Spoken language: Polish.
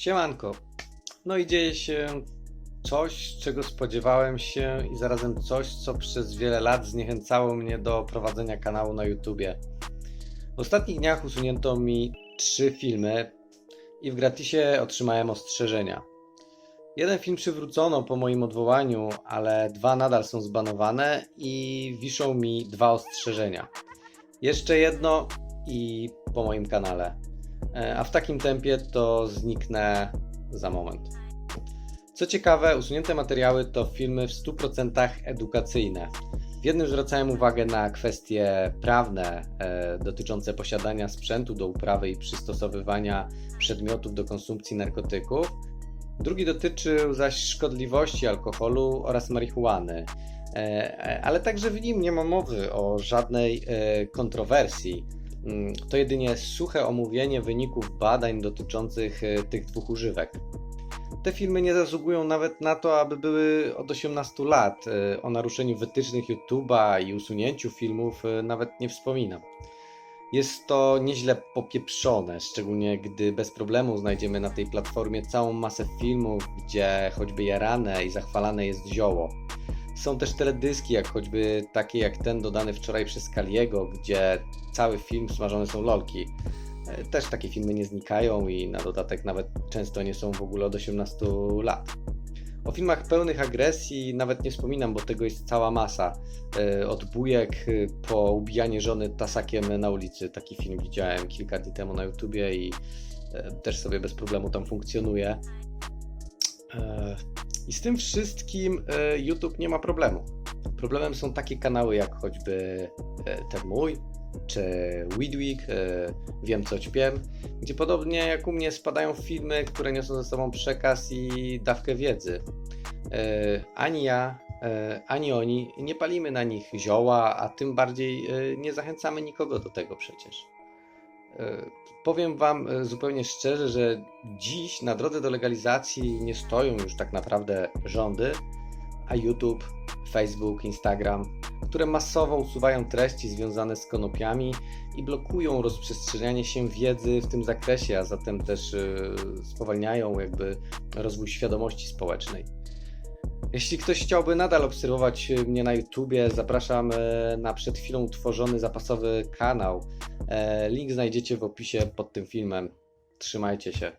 Siemanko. No i dzieje się coś, czego spodziewałem się i zarazem coś, co przez wiele lat zniechęcało mnie do prowadzenia kanału na YouTubie. W ostatnich dniach usunięto mi trzy filmy i w gratisie otrzymałem ostrzeżenia. Jeden film przywrócono po moim odwołaniu, ale dwa nadal są zbanowane i wiszą mi dwa ostrzeżenia. Jeszcze jedno i po moim kanale. E, A w takim tempie to zniknę za moment. Co ciekawe, usunięte materiały to filmy w 100% edukacyjne. W jednym zwracałem uwagę na kwestie prawne e, dotyczące posiadania sprzętu do uprawy i przystosowywania przedmiotów do konsumpcji narkotyków. Drugi dotyczył zaś szkodliwości alkoholu oraz marihuany. E, e, ale także w nim nie ma mowy o żadnej e, kontrowersji. Mm, To jedynie suche omówienie wyników badań dotyczących e, tych dwóch używek. Te filmy nie zasługują nawet na to, aby były od 18 lat. E, O naruszeniu wytycznych YouTube'a i usunięciu filmów e, nawet nie wspominam. Jest to nieźle popieprzone, szczególnie gdy bez problemu znajdziemy na tej platformie całą masę filmów, gdzie choćby jarane i zachwalane jest zioło. Są też teledyski, jak choćby takie jak ten dodany wczoraj przez Kaliego, gdzie cały film smażone są lolki. E, Też takie filmy nie znikają i na dodatek nawet często nie są w ogóle od 18 lat. O filmach pełnych agresji nawet nie wspominam, bo tego jest cała masa. E, Od bujek e, po ubijanie żony tasakiem na ulicy. Taki film widziałem kilka dni temu na YouTubie i też sobie bez problemu tam funkcjonuje. I z tym wszystkim e, YouTube nie ma problemu. Problemem są takie kanały jak choćby e, ten mój, czy Weedweek, e, Wiem co ćpiem, gdzie podobnie jak u mnie spadają filmy, które niosą ze sobą przekaz i dawkę wiedzy. Ani ja, ani oni nie palimy na nich zioła, a tym bardziej nie zachęcamy nikogo do tego przecież. E, Powiem Wam e, zupełnie szczerze, że dziś na drodze do legalizacji nie stoją już tak naprawdę rządy, a YouTube, Facebook, Instagram, które masowo usuwają treści związane z konopiami i blokują rozprzestrzenianie się wiedzy w tym zakresie, a zatem też e, spowalniają jakby rozwój świadomości społecznej. Jeśli ktoś chciałby nadal obserwować mnie na YouTubie, zapraszam e, na przed chwilą utworzony zapasowy kanał. E, Link znajdziecie w opisie pod tym filmem. Trzymajcie się.